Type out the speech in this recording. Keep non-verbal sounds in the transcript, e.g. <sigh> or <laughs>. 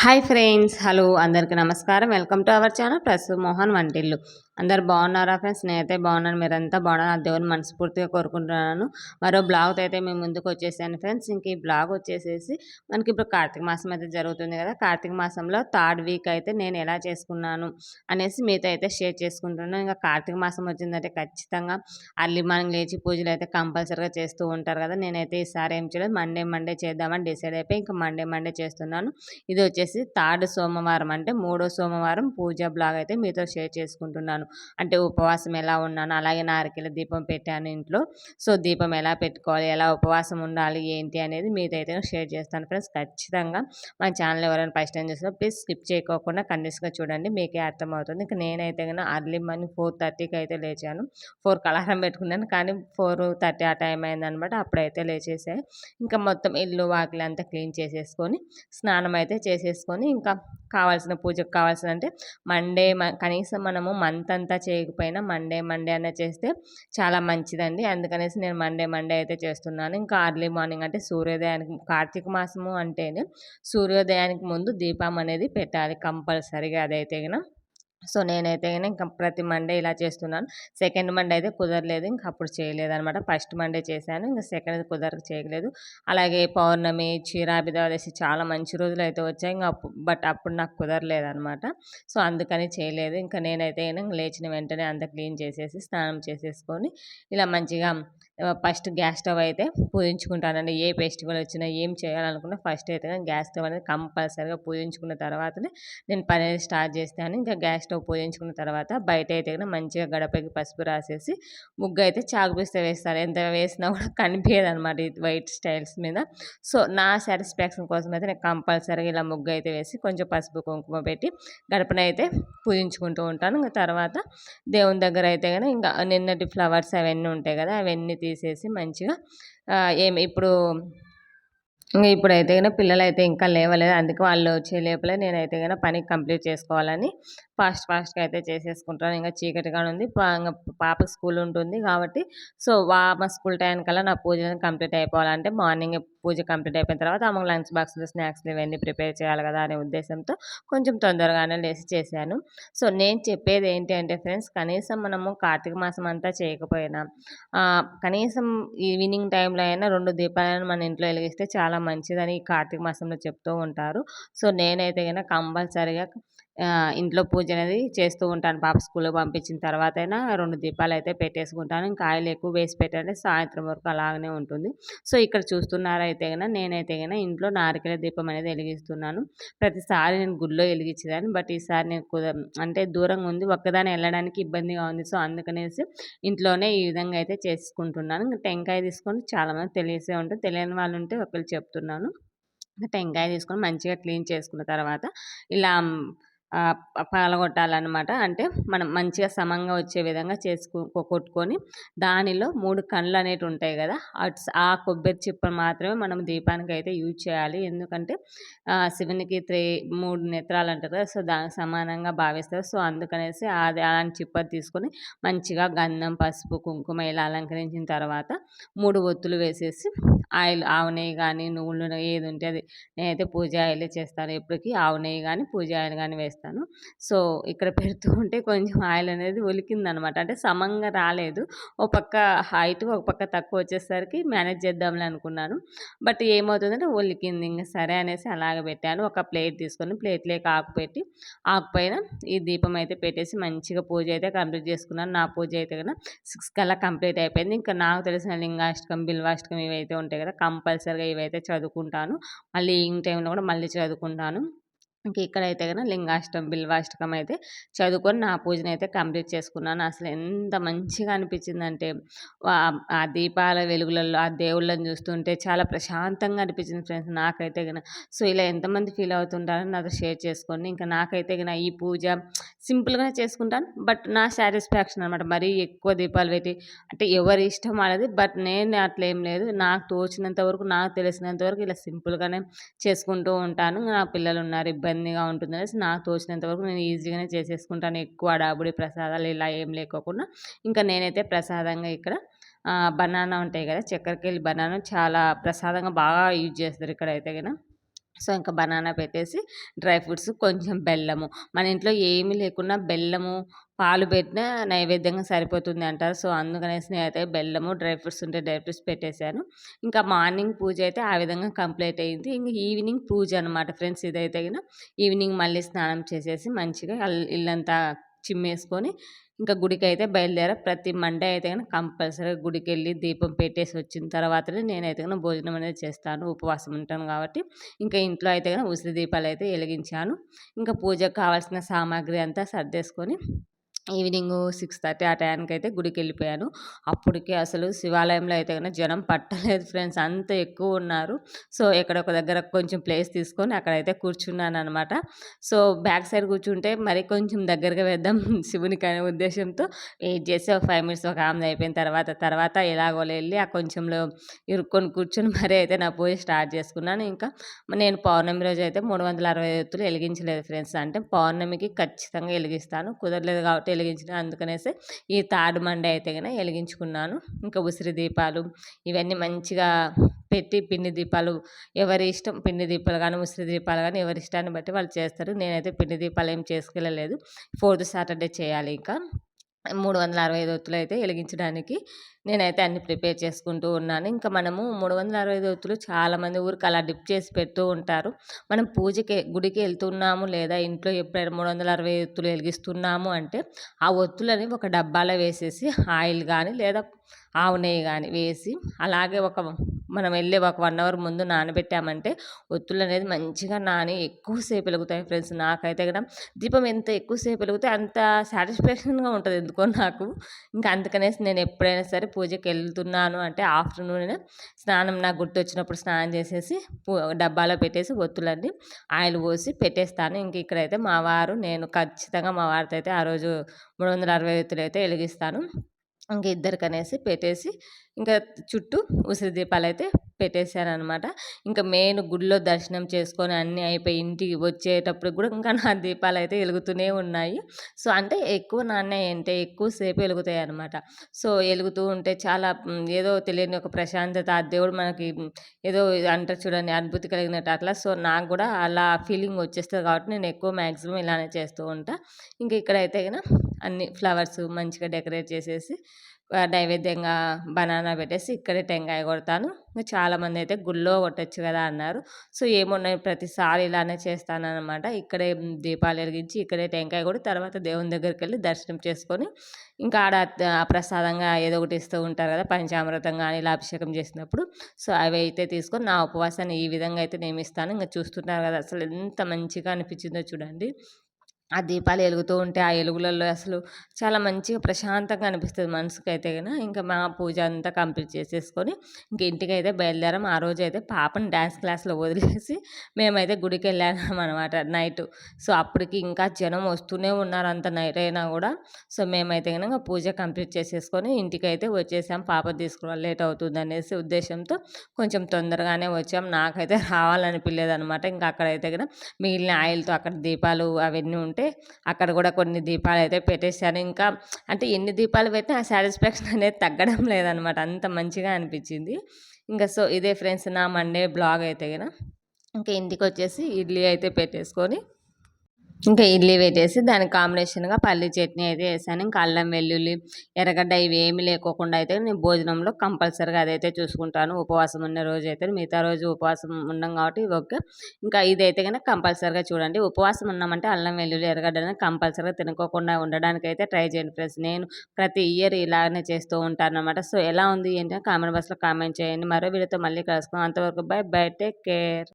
Hi friends hello అందరికీ నమస్కారం. Welcome to our channel plus Mohan వంటిల్లు. అందరు బాగున్నారా ఫ్రెండ్స్? నేనైతే బాగున్నాను. మీరంతా బాగున్నారు? ఆ దేవుని మనస్ఫూర్తిగా కోరుకుంటున్నాను. మరో బ్లాగ్ అయితే మేము ముందుకు వచ్చేసాను ఫ్రెండ్స్. ఇంక ఈ బ్లాగ్ వచ్చేసేసి మనకి ఇప్పుడు కార్తీక మాసం అయితే జరుగుతుంది కదా. కార్తీక మాసంలో థర్డ్ వీక్ అయితే నేను ఎలా చేసుకున్నాను అనేసి మీతో అయితే షేర్ చేసుకుంటున్నాను. ఇంకా కార్తీక మాసం వచ్చిందంటే ఖచ్చితంగా అర్లీ మార్నింగ్ లేచి పూజలు అయితే కంపల్సరీగా చేస్తూ ఉంటారు కదా. నేనైతే ఈసారి ఏం చేయలేదు. మండే మండే చేద్దామని డిసైడ్ అయిపోయి ఇంకా మండే మండే చేస్తున్నాను. ఇది వచ్చేసి థర్డ్ సోమవారం అంటే మూడో సోమవారం పూజ బ్లాగ్ అయితే మీతో షేర్ చేసుకుంటున్నాను. అంటే ఉపవాసం ఎలా ఉన్నాను అలాగే నారికెల దీపం పెట్టాను ఇంట్లో. సో దీపం ఎలా పెట్టుకోవాలి ఎలా ఉపవాసం ఉండాలి ఏంటి అనేది మీదైతే షేర్ చేస్తాను ఫ్రెండ్స్. ఖచ్చితంగా మా ఛానల్ ఎవరైనా ఫస్ట్ టైం చూసినా ప్లీజ్ స్కిప్ చేయకోకుండా కండిషన్గా చూడండి మీకే అర్థమవుతుంది. ఇంకా నేనైతే కన్నా అర్లీ మార్నింగ్ ఫోర్ థర్టీకి అయితే లేచాను. ఫోర్ కలారం పెట్టుకున్నాను కానీ ఫోర్ థర్టీ ఆ టైం అయిందనమాట అప్పుడైతే లేచేసాయి ఇంకా మొత్తం ఇల్లు వాకిలి అంతా క్లీన్ చేసేసుకొని స్నానం అయితే చేసేసుకొని ఇంకా కావాల్సిన పూజకు కావాల్సిన అంటే మండే కనీసం మనము మంత్ అంతా చేయకపోయినా మండే మండే అన్న చేస్తే చాలా మంచిదండి. అందుకనేసి నేను మండే మండే అయితే చేస్తున్నాను. ఇంకా అర్లీ మార్నింగ్ అంటే సూర్యోదయానికి కార్తీక మాసము అంటేనే సూర్యోదయానికి ముందు దీపం అనేది పెట్టాలి కంపల్సరీగా అదైతే సో నేనైతే ఇంకా ప్రతి మండే ఇలా చేస్తున్నాను. సెకండ్ మండే అయితే కుదరలేదు. ఇంకా అప్పుడు చేయలేదు అనమాట ఫస్ట్ మండే చేశాను. ఇంకా సెకండ్ కుదరకు చేయలేదు. అలాగే పౌర్ణమి క్షీరాభిదాదేసి చాలా మంచి రోజులు అయితే వచ్చాయి. ఇంకా బట్ అప్పుడు నాకు కుదరలేదు అనమాట సో అందుకని చేయలేదు. ఇంకా నేనైతే లేచిన వెంటనే అంత క్లీన్ చేసేసి స్నానం చేసేసుకొని ఇలా మంచిగా ఫస్ట్ గ్యాస్ స్టవ్ అయితే పూజించుకుంటానండి. ఏ ఫెస్టివల్ వచ్చినా ఏం చేయాలనుకున్నా ఫస్ట్ అయితే గ్యాస్ స్టవ్ అనేది కంపల్సరీగా పూజించుకున్న తర్వాతనే నేను పని అనేది స్టార్ట్ చేస్తాను. ఇంకా గ్యాస్ స్టవ్ పూజించుకున్న తర్వాత బయట అయితే మంచిగా గడపకి పసుపు రాసేసి ముగ్గు అయితే చాకుపిస్తే వేస్తారు. ఎంత వేసినా కూడా కనిపించదు అనమాట వైట్ స్టైల్స్ మీద. సో నా సాటిస్ఫాక్షన్ కోసం అయితే నేను కంపల్సరీగా ఇలా ముగ్గు అయితే వేసి కొంచెం పసుపు కుంకుమ పెట్టి గడపనైతే పూజించుకుంటూ ఉంటాను. ఇంకా తర్వాత దేవుని దగ్గర అయితే కానీ ఇంకా నిన్నటి ఫ్లవర్స్ అవన్నీ ఉంటాయి కదా అవన్నీ తీసేసి మంచిగా ఏమి ఇప్పుడు ఇప్పుడైతే కనుక పిల్లలు అయితే ఇంకా లేవలేదు. అందుకే వాళ్ళు వచ్చే లోపలే నేనైతే కనుక పని కంప్లీట్ చేసుకోవాలని ఫాస్ట్ ఫాస్ట్గా అయితే చేసేసుకుంటాను ఇంకా చీకటిగా ఉంది. పాప స్కూల్ ఉంటుంది కాబట్టి సో మా స్కూల్ టైం కల్లా నా పూజ కంప్లీట్ అయిపోవాలంటే మార్నింగ్ పూజ కంప్లీట్ అయిపోయిన తర్వాత అమ్మ లంచ్ బాక్స్లు స్నాక్స్లు ఇవన్నీ ప్రిపేర్ చేయాలి కదా అనే ఉద్దేశంతో కొంచెం తొందరగానే లేచి చేశాను. సో నేను చెప్పేది ఏంటి అంటే ఫ్రెండ్స్ కనీసం మనము కార్తీక మాసం అంతా చేయకపోయినా కనీసం ఈవినింగ్ టైంలో అయినా రెండు దీపాలను మన ఇంట్లో వెలిగిస్తే చాలా మంచిదని కార్తీక మాసంలో చెప్తూ ఉంటారు. సో నేనైతే కనుక కంపల్సరిగా ఇంట్లో పూజ అనేది చేస్తూ ఉంటాను. పాప స్కూల్కి పంపించిన తర్వాత అయినా రెండు దీపాలు అయితే పెట్టేసుకుంటాను. ఇంకా ఆయిల్ ఎక్కువ వేసి పెట్టాలంటే సాయంత్రం వరకు అలాగనే ఉంటుంది. సో ఇక్కడ చూస్తున్నారైతే కన్నా నేనైతే కన్నా ఇంట్లో నారికెల దీపం అనేది వెలిగిస్తున్నాను. ప్రతిసారి నేను గుళ్ళో వెలిగించేదాన్ని. బట్ ఈసారి నేను అంటే దూరంగా ఉంది. ఒక్కదాన్ని వెళ్ళడానికి ఇబ్బందిగా ఉంది. సో అందుకనేసి ఇంట్లోనే ఈ విధంగా అయితే చేసుకుంటున్నాను. ఇంకా టెంకాయ తీసుకొని చాలామంది తెలిసే ఉంటుంది తెలియని వాళ్ళు ఉంటే ఒకళ్ళు చెప్తున్నాను. టెంకాయ తీసుకొని మంచిగా క్లీన్ చేసుకున్న తర్వాత ఇలా పగలగొట్టాలన్నమాట. అంటే మనం మంచిగా సమంగా వచ్చే విధంగా చేసుకో కొట్టుకొని దానిలో మూడు కళ్ళు అనేవి ఉంటాయి కదా ఆ కొబ్బరి చిప్పను మాత్రమే మనం దీపానికి అయితే యూజ్ చేయాలి. ఎందుకంటే శివునికి త్రీ మూడు నేత్రాలు అంటారు కదా! సో దానికి సమానంగా భావిస్తారు. సో అందుకనేసి అది అలాంటి చిప్పర్ తీసుకొని మంచిగా గంధం పసుపు కుంకుమ ఇలా అలంకరించిన తర్వాత మూడు ఒత్తులు వేసేసి ఆయిల్ ఆవు నెయ్యి కానీ నువ్వులు ఏది ఉంటే అది నేనైతే పూజ ఆయిలే చేస్తాను. ఎప్పటికీ ఆవు నెయ్యి కానీ పూజ ఆయిల్ కానీ వేస్తాను. సో ఇక్కడ పెడుతూ ఉంటే కొంచెం ఆయిల్ అనేది ఒలికిందనమాట. అంటే సమంగా రాలేదు. ఒక పక్క హైట్ ఒక పక్క తక్కువ వచ్చేసరికి మేనేజ్ చేద్దాంలే అనుకున్నాను. బట్ ఏమవుతుందంటే ఒలికింది. ఇంకా సరే అనేసి అలాగే పెట్టాను. ఒక ప్లేట్ తీసుకొని ప్లేట్లోకి ఆకు పెట్టి ఆకు పైన ఈ దీపం అయితే పెట్టేసి మంచిగా పూజ అయితే కంప్లీట్ చేసుకున్నాను. నా పూజ అయితే కదా సిక్స్ కల్లా కంప్లీట్ అయిపోయింది. ఇంకా నాకు తెలిసిన లింగాష్టకం బిల్వాష్టకం ఇవైతే ఉంటాయి కదా కంపల్సరీగా ఇవైతే చదువుకుంటాను. మళ్ళీ ఈవినింగ్ టైంలో కూడా మళ్ళీ చదువుకుంటాను. ఇంక ఇక్కడైతే కనుక లింగాష్టం బిల్వాష్టకం అయితే చదువుకొని నా పూజను అయితే కంప్లీట్ చేసుకున్నాను. అసలు ఎంత మంచిగా అనిపించిందంటే ఆ దీపాల వెలుగులలో ఆ దేవుళ్ళని చూస్తుంటే చాలా ప్రశాంతంగా అనిపించింది ఫ్రెండ్స్ నాకైతే కనుక సో ఇలా ఎంతమంది ఫీల్ అవుతుంటారని నాతో షేర్ చేసుకోండి. ఇంకా నాకైతే కనుక ఈ పూజ సింపుల్గానే చేసుకుంటాను. బట్ నా సాటిస్ఫాక్షన్ అనమాట మరీ ఎక్కువ దీపాలు పెట్టి అంటే ఎవరి ఇష్టం అనేది బట్ నేను అట్లా ఏం లేదు. నాకు తోచినంత వరకు నాకు తెలిసినంత వరకు ఇలా సింపుల్గానే చేసుకుంటూ ఉంటాను. నా పిల్లలు ఉన్నారు ఇబ్బందిగా ఇబ్బందిగా ఉంటుందనేసి నాకు తోచినంత వరకు నేను ఈజీగానే చేసేసుకుంటాను. ఎక్కువ డాబుడి ప్రసాదాలు ఇలా ఏం లేకోకుండా. ఇంకా నేనైతే ప్రసాదంగా ఇక్కడ బనానా ఉంటాయి కదా చక్కెరకేళి బనానా చాలా ప్రసాదంగా బాగా యూజ్ చేస్తారు ఇక్కడ అయితే కదా సో ఇంకా బనానా పెట్టేసి డ్రై ఫ్రూట్స్ కొంచెం బెల్లము. మన ఇంట్లో ఏమీ లేకున్నా బెల్లము పాలు పెట్టినా నైవేద్యంగా సరిపోతుంది అంటారు సో అందుకనేసి నేనైతే బెల్లము డ్రై ఫ్రూట్స్ ఉంటే డ్రై ఫ్రూట్స్ పెట్టేశాను. ఇంకా మార్నింగ్ పూజ అయితే ఆ విధంగా కంప్లీట్ అయింది. ఇంకా ఈవినింగ్ పూజ అనమాట ఫ్రెండ్స్ ఇదైతే ఈవినింగ్ మళ్ళీ స్నానం చేసేసి మంచిగా ఇల్లంతా చిమ్మేసుకొని ఇంకా గుడికి అయితే బయలుదేరా. ప్రతి మండే అయితే కనుక కంపల్సరీ గుడికి వెళ్ళి దీపం పెట్టేసి వచ్చిన తర్వాతనే నేనైతే కనుక భోజనం అనేది చేస్తాను ఉపవాసం ఉంటాను కాబట్టి. ఇంకా ఇంట్లో అయితే కనుక ఉసిరి దీపాలు అయితే వెలిగించాను. ఇంకా పూజకు కావాల్సిన సామాగ్రి అంతా సర్దేసుకొని ఈవినింగ్ సిక్స్ థర్టీ ఆ టైంకి అయితే గుడికి వెళ్ళిపోయాను అప్పటికే అసలు శివాలయంలో అయితే కన్నా జనం పట్టలేదు ఫ్రెండ్స్ అంత ఎక్కువ ఉన్నారు. సో ఎక్కడొక దగ్గర కొంచెం ప్లేస్ తీసుకొని అక్కడైతే కూర్చున్నాను అనమాట సో బ్యాక్ సైడ్ కూర్చుంటే మరి కొంచెం దగ్గరగా వేద్దాం <laughs> శివునికి అనే ఉద్దేశంతో వెయిట్ చేసి ఒక ఫైవ్ మినిట్స్ ఒక ఆమె అయిపోయిన తర్వాత తర్వాత ఎలాగో వెళ్ళి ఆ కొంచెంలో ఇరుక్కొని కూర్చొని మరీ అయితే నా పూజ స్టార్ట్ చేసుకున్నాను. ఇంకా నేను పౌర్ణమి రోజు అయితే మూడు వందల అరవై ఎత్తులు వెలిగించలేదు ఫ్రెండ్స్. అంటే పౌర్ణమికి ఖచ్చితంగా వెలిగిస్తాను. కుదరలేదు కాబట్టి వెలిగించిన అందుకనేసి ఈ తాడు మండ అయితే కనుక వెలిగించుకున్నాను. ఇంకా ఉసిరి దీపాలు ఇవన్నీ మంచిగా పెట్టి పిండి దీపాలు ఎవరి ఇష్టం పిండి దీపాలు కానీ ఉసిరి దీపాలు కానీ ఎవరి ఇష్టాన్ని బట్టి వాళ్ళు చేస్తారు. నేనైతే పిండి దీపాలు ఏం చేసుకెళ్ళలేదు. ఫోర్త్ సాటర్డే చేయాలి ఇంకా. మూడు వందల అరవై ఐదు ఒత్తులు అయితే వెలిగించడానికి నేనైతే అన్ని ప్రిపేర్ చేసుకుంటూ ఉన్నాను. ఇంకా మనము మూడు వందల అరవై ఐదు ఒత్తులు చాలామంది ఊరికి అలా డిప్ చేసి పెడుతూ ఉంటారు. మనం పూజకి గుడికి వెళ్తున్నాము లేదా ఇంట్లో ఎప్పుడైనా మూడు వందల అరవై ఒత్తులు వెలిగిస్తున్నాము అంటే ఆ ఒత్తులని ఒక డబ్బాలో వేసేసి ఆయిల్ కానీ లేదా ఆవు నెయ్యి కానీ వేసి అలాగే ఒక మనం వెళ్ళే ఒక వన్ అవర్ ముందు నానబెట్టామంటే ఒత్తులు అనేది మంచిగా నాని ఎక్కువసేపు వెలుగుతాయి ఫ్రెండ్స్. నాకైతే కూడా దీపం ఎంత ఎక్కువసేపు వెలుగుతే అంత సాటిస్ఫాక్షన్గా ఉంటుంది ఎందుకో నాకు. ఇంకా అందుకనేసి నేను ఎప్పుడైనా సరే పూజకి వెళ్తున్నాను అంటే ఆఫ్టర్నూన్ స్నానం నాకు గుర్తు వచ్చినప్పుడు స్నానం చేసేసి డబ్బాలో పెట్టేసి ఒత్తులన్నీ ఆయిల్ పోసి పెట్టేస్తాను. ఇంక ఇక్కడైతే మా వారు నేను ఖచ్చితంగా మా వారితో అయితే ఆ రోజు మూడు వందల అరవై ఒత్తులు అయితే వెలిగిస్తాను. ఇంకా ఇద్దరికి అనేసి పెట్టేసి ఇంకా చుట్టూ ఉసిరి దీపాలు అయితే పెట్టేశాను అనమాట ఇంకా మెయిన్ గుడిలో దర్శనం చేసుకొని అన్నీ అయిపోయి ఇంటికి వచ్చేటప్పుడు కూడా ఇంకా నా దీపాలు అయితే వెలుగుతూనే ఉన్నాయి. సో అంటే ఎక్కువ నాన్న అంటే ఎక్కువసేపు వెలుగుతాయి అనమాట సో వెలుగుతూ ఉంటే చాలా ఏదో తెలియని ఒక ప్రశాంతత ఆ దేవుడు మనకి ఏదో అంటారు చూడండి అనుభూతి కలిగినట్టు అట్లా. సో నాకు కూడా అలా ఫీలింగ్ వచ్చేస్తుంది కాబట్టి నేను ఎక్కువ మ్యాక్సిమం ఇలానే చేస్తూ ఉంటా. ఇంకా ఇక్కడైతే అన్ని ఫ్లవర్స్ మంచిగా డెకరేట్ చేసేసి నైవేద్యంగా బనానా పెట్టేసి ఇక్కడే టెంకాయ కొడతాను. చాలామంది అయితే గుళ్ళో కొట్టచ్చు కదా అన్నారు. సో ఏమున్నాయి? ప్రతిసారి ఇలానే చేస్తానన్నమాట. ఇక్కడే దీపాలు వెలిగించి ఇక్కడే టెంకాయ కొడి తర్వాత దేవుని దగ్గరికి వెళ్ళి దర్శనం చేసుకొని ఇంకా ఆడ ప్రసాదంగా ఏదో ఒకటి ఇస్తూ ఉంటారు కదా పంచామృతం కానీ ఇలా అభిషేకం చేసినప్పుడు. సో అవి అయితే తీసుకొని నా ఉపవాసాన్ని ఈ విధంగా అయితే నియమిస్తాను ఇంకా చూస్తుంటారు కదా అసలు ఎంత మంచిగా అనిపించిందో చూడండి. ఆ దీపాలు వెలుగుతూ ఉంటే ఆ వెలుగులలో అసలు చాలా మంచిగా ప్రశాంతంగా అనిపిస్తుంది మనసుకి అయితే కనుక ఇంకా మా పూజ అంతా కంప్లీట్ చేసేసుకొని ఇంక ఇంటికి అయితే బయలుదేరాం. ఆ రోజు అయితే పాపని డ్యాన్స్ క్లాస్లో వదిలేసి మేమైతే గుడికి వెళ్ళాము అనమాట నైట్. సో అప్పటికి ఇంకా జనం వస్తూనే ఉన్నారు అంత నైట్ అయినా కూడా. సో మేమైతే కనుక పూజ కంప్లీట్ చేసేసుకొని ఇంటికి అయితే వచ్చేసాం. పాప తీసుకురావాలి లేట్ అవుతుంది అనేసి ఉద్దేశంతో కొంచెం తొందరగానే వచ్చాం. నాకైతే రావాలనిపించలేదు అనమాట ఇంకా అక్కడైతే కనుక మిగిలిన ఆయిల్తో అక్కడ దీపాలు అవన్నీ ఉంటే అంటే అక్కడ కూడా కొన్ని దీపాలు అయితే పెట్టేశాను. ఇంకా అంటే ఎన్ని దీపాలు పెట్టినా ఆ సాటిస్ఫాక్షన్ అనేది తగ్గడం లేదనమాట. అంత మంచిగా అనిపించింది. ఇంకా సో ఇదే ఫ్రెండ్స్ నా మండే బ్లాగ్ అయితే కదా ఇంకా ఇంటికి వచ్చేసి ఇడ్లీ అయితే పెట్టేసుకొని ఇంకా ఇడ్లీ పెట్టేసి దానికి కాంబినేషన్గా పల్లి చట్నీ అయితే వేసాను ఇంకా అల్లం వెల్లుల్లి ఎర్రగడ్డ ఇవి ఏమి లేకోకుండా అయితే నేను భోజనంలో కంపల్సరీగా అదైతే చూసుకుంటాను. ఉపవాసం ఉన్న రోజు అయితే మిగతా రోజు ఉపవాసం ఉన్నాం కాబట్టి ఓకే. ఇంకా ఇదైతే కనుక కంపల్సరీగా చూడండి. ఉపవాసం ఉన్నామంటే అల్లం వెల్లుల్లి ఎర్రగడ్డని కంపల్సరీగా తినుకోకుండా ఉండడానికి అయితే ట్రై చేయండి ఫ్రెండ్స్. నేను ప్రతి ఇయర్ ఇలానే చేస్తూ ఉంటాను అనమాట సో ఎలా ఉంది ఏంటంటే కామెంట్ బాక్స్లో కామెంట్ చేయండి. మరో వీడియోతో మళ్ళీ కలుసుకుందాం. అంతవరకు బై బై. Take care.